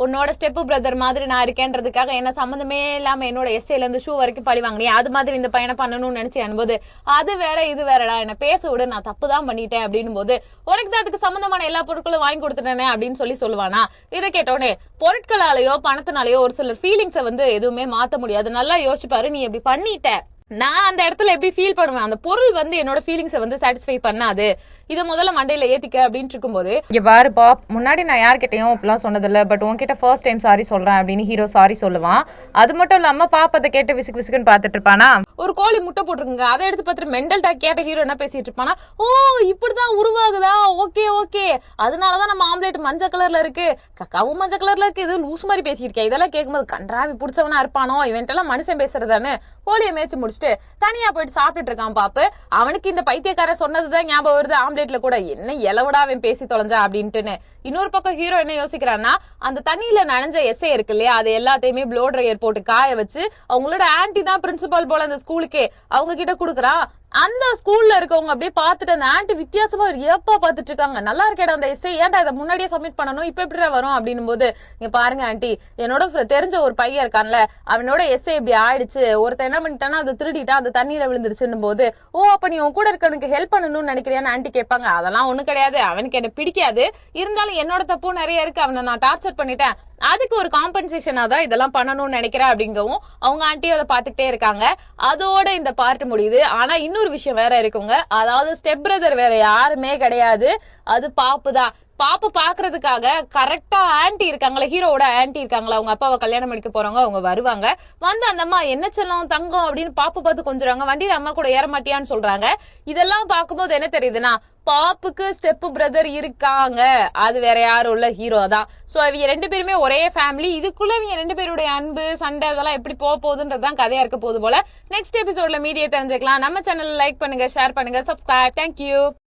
உன்னோட ஸ்டெப் பிரதர் மாதிரி நான் இருக்கேன்றதுக்காக என்ன சம்மந்தமே இல்லாம என்னோட எஸ்ஏல இருந்து ஷூ வரைக்கும் பழி வாங்கினே அது மாதிரி இந்த பையனை பண்ணணும்னு நினைச்சேன் போது அது வேற இது வேறடா. என்ன பேச விட நான் தப்பு தான் பண்ணிட்டேன் அப்படின்னு போது உனக்கு தான் அதுக்கு சம்மந்தமான எல்லா பொருட்களும் வாங்கி கொடுத்துட்டேனே அப்படின்னு சொல்லி சொல்லுவானா? இதை கேட்டோடனே பொருட்களாலேயோ பணத்தினாலேயோ ஒரு சிலர் ஃபீலிங்ஸை வந்து எதுவுமே மாற்ற முடியாது. நல்லா யோசிச்சுப்பாரு நீ இப்படி பண்ணிட்ட. நான் அந்த இடத்துல எப்படி ஃபீல் பண்ணுவேன்? அந்த பொருள் வந்து என்னோட ஃபீலிங்ஸை வந்து சாட்டிஸ்ஃபை பண்ணாது. இதை முதல்ல மண்டையில ஏத்திக்க அப்படின்னு இருக்கும்போது
இங்க பாரு பாப் முன்னாடி நான் யார்கிட்டயும் இப்படிலாம் சொன்னதில்ல பட் உன்கிட்ட ஃபர்ஸ்ட் டைம் சாரி சொல்றேன் அப்படின்னு ஹீரோ சாரி சொல்லுவான். அது மட்டும் இல்லாம பாப் அதை கேட்டு விசுக்கு விசுக்குன்னு பார்த்துட்டு இருப்பானா?
ஒரு கோழி முட்டை போட்டிருக்குங்க. அதை எடுத்து பார்த்துட்டு மெண்டல் டாக் கேட்ட ஹீரோ என்ன பேசிட்டு இருப்பானா? ஓ இப்படிதான் உருவாகுதா? Okay okay. அதனாலதான் நம்ம ஆம்லேட் மஞ்சள் கலர்ல இருக்கு. கக்காவும் மஞ்சள் கலர்ல இருக்கு. இது லூஸ் மாதிரி பேசியிருக்கேன் இதெல்லாம் கேட்கும்போது கன்றாவி பிடிச்சவனா இருப்பானோ? இவன்ட்டெல்லாம் மனுஷன் பேசுறதானு கோழியை மேய்ச்சி முடிச்சுட்டு தனியா போயிட்டு சாப்பிட்டுட்டு இருக்கான் பாப்பு. அவனுக்கு இந்த பைத்தியக்கார சொன்னதுதான் ஞாபகம் வருது. ஆம்லேட்ல கூட என்ன எலவடா அவன் பேசி தொலைஞ்சா அப்படின்ட்டுன்னு. இன்னொரு பக்கம் ஹீரோ என்ன யோசிக்கிறான்னா அந்த தண்ணியில நனைஞ்ச எஸ்ஐ இருக்கு இல்லையா அது எல்லாத்தையுமே ப்ளோ ட்ரையர் போட்டு காய வச்சு அவங்களோட ஆன்டி தான் பிரின்சிபால் போல அந்த ஸ்கூலுக்கே அவங்க கிட்ட கொடுக்குறான். அந்த ஸ்கூல்ல இருக்கவங்க அப்படியே பார்த்துட்டு அந்த ஆண்டி வித்தியாசமா ஒரு ஏப்பா பார்த்துட்டு இருக்காங்க. நல்லா இருக்கேடா அந்த எஸ்ஐ ஏன்டா இதை முன்னாடியே சப்மிட் பண்ணணும்? இப்ப எப்படிடா வரும் அப்படின்னும் போது இங்க பாருங்க ஆண்டி என்னோட தெரிஞ்ச ஒரு பையன் இருக்கான்ல அவனோட எஸ்ஐ இப்படி ஆயிடுச்சு. ஒருத்தன் என்ன பண்ணிட்டானா அதை திருடிட்டான் அந்த தண்ணியில விழுந்துருச்சுன்னும் போது ஓ அப்ப நீ உன் கூட இருக்கவனுக்கு ஹெல்ப் பண்ணணும்னு நினைக்கிறியான்னு ஆன்ட்டி கேட்பாங்க. அதெல்லாம் ஒண்ணும் கிடையாது. அவனுக்கு என்ன பிடிக்காது. இருந்தாலும் என்னோட தப்பும் நிறைய இருக்கு. அவனை நான் டார்ச்சர் பண்ணிட்டேன். அதுக்கு ஒரு காம்பன்சேஷனா தான் இதெல்லாம் பண்ணணும்னு நினைக்கிறேன் அப்படிங்கவும் அவங்க ஆண்டியும் அதை பார்த்துக்கிட்டே இருக்காங்க. அதோட இந்த பார்ட் முடியுது. ஆனா இன்னும் இன்னொரு விஷயம் வேற இருக்குங்க. அதாவது ஸ்டெப் பிரதர் வேற யாருமே கிடையாது. அது பாப்பு தான் பாப்பு பாக்குறதுக்காக கரெக்டா ஆன்ட்டி இருக்காங்களா ஹீரோவோட ஆன்ட்டி இருக்காங்களா அவங்க அப்பாவை கல்யாணம் பண்ணிக்க போறவங்க அவங்க வருவாங்க. வந்து அந்த அம்மா என்ன செல்லம் தங்கம் அப்படின்னு பாப்பு பார்த்து கொஞ்சுறாங்க. வண்டியில அம்மா கூட ஏற மாட்டியான்னு சொல்றாங்க. இதெல்லாம் பார்க்கும்போது என்ன தெரியுதுன்னா பாப்புக்கு ஸ்டெப் பிரதர் இருக்காங்க. அது வேற யாரும் உள்ள ஹீரோ தான். ஸோ இவங்க ரெண்டு பேருமே ஒரே ஃபேமிலி இதுக்குள்ள இவங்க ரெண்டு பேருடைய அன்பு சண்டை அதெல்லாம் எப்படி போக போகுதுன்றதுதான் கதையா இருக்க போகுது போல. நெக்ஸ்ட் எபிசோட்ல மீடியா தெரிஞ்சுக்கலாம். நம்ம சேனல் லைக் பண்ணுங்க ஷேர் பண்ணுங்க சப்ஸ்கிரைப் தேங்க்யூ